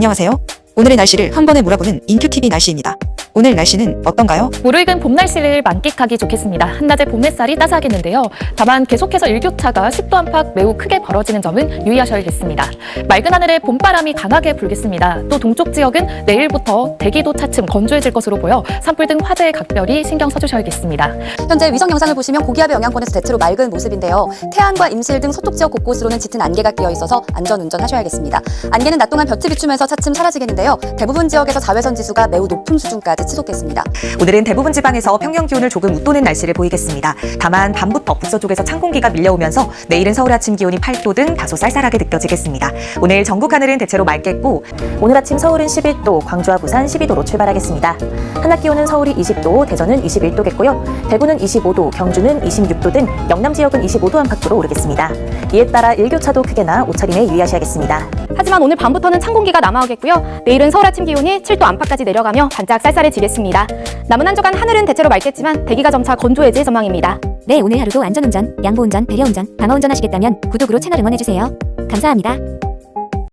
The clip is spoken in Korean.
안녕하세요. 오늘의 날씨를 한 번에 몰아보는 인큐TV 날씨입니다. 오늘 날씨는 어떤가요? 무르익은 봄 날씨를 만끽하기 좋겠습니다. 한낮에 봄 햇살이 따스하겠는데요. 다만 계속해서 일교차가 10도 안팎 매우 크게 벌어지는 점은 유의하셔야겠습니다. 맑은 하늘에 봄바람이 강하게 불겠습니다. 또 동쪽 지역은 내일부터 대기도 차츰 건조해질 것으로 보여 산불 등 화재에 각별히 신경 써주셔야겠습니다. 현재 위성 영상을 보시면 고기압의 영향권에서 대체로 맑은 모습인데요. 태안과 임실 등 서쪽 지역 곳곳으로는 짙은 안개가 끼어 있어서 안전 운전하셔야겠습니다. 안개는 낮 동안 볕이 비추면서 차츰 사라지겠 는데요. 대부분 지역에서 자외선 지수가 매우 높은 수준까지 치솟겠습니다. 오늘은 대부분 지방에서 평년 기온을 조금 웃도는 날씨를 보이겠습니다. 다만 밤부터 북서쪽에서 찬 공기가 밀려오면서 내일은 서울 아침 기온이 8도 등 다소 쌀쌀하게 느껴지겠습니다. 오늘 전국 하늘은 대체로 맑겠고 오늘 아침 서울은 11도, 광주와 부산 12도로 출발하겠습니다. 한낮 기온은 서울이 20도, 대전은 21도겠고요. 대구는 25도, 경주는 26도 등 영남 지역은 25도 안팎으로 오르겠습니다. 이에 따라 일교차도 크게 나 옷차림에 유의하셔야겠습니다. 하지만 오늘 밤부터는 찬 공기가 남아오겠고요. 내일은 서울 아침 기온이 7도 안팎까지 내려가며 반짝 쌀쌀해지겠습니다. 남은 한 주간 하늘은 대체로 맑겠지만 대기가 점차 건조해질 전망입니다. 네, 오늘 하루도 안전운전, 양보운전, 배려운전, 방어운전 하시겠다면 구독으로 채널 응원해주세요. 감사합니다.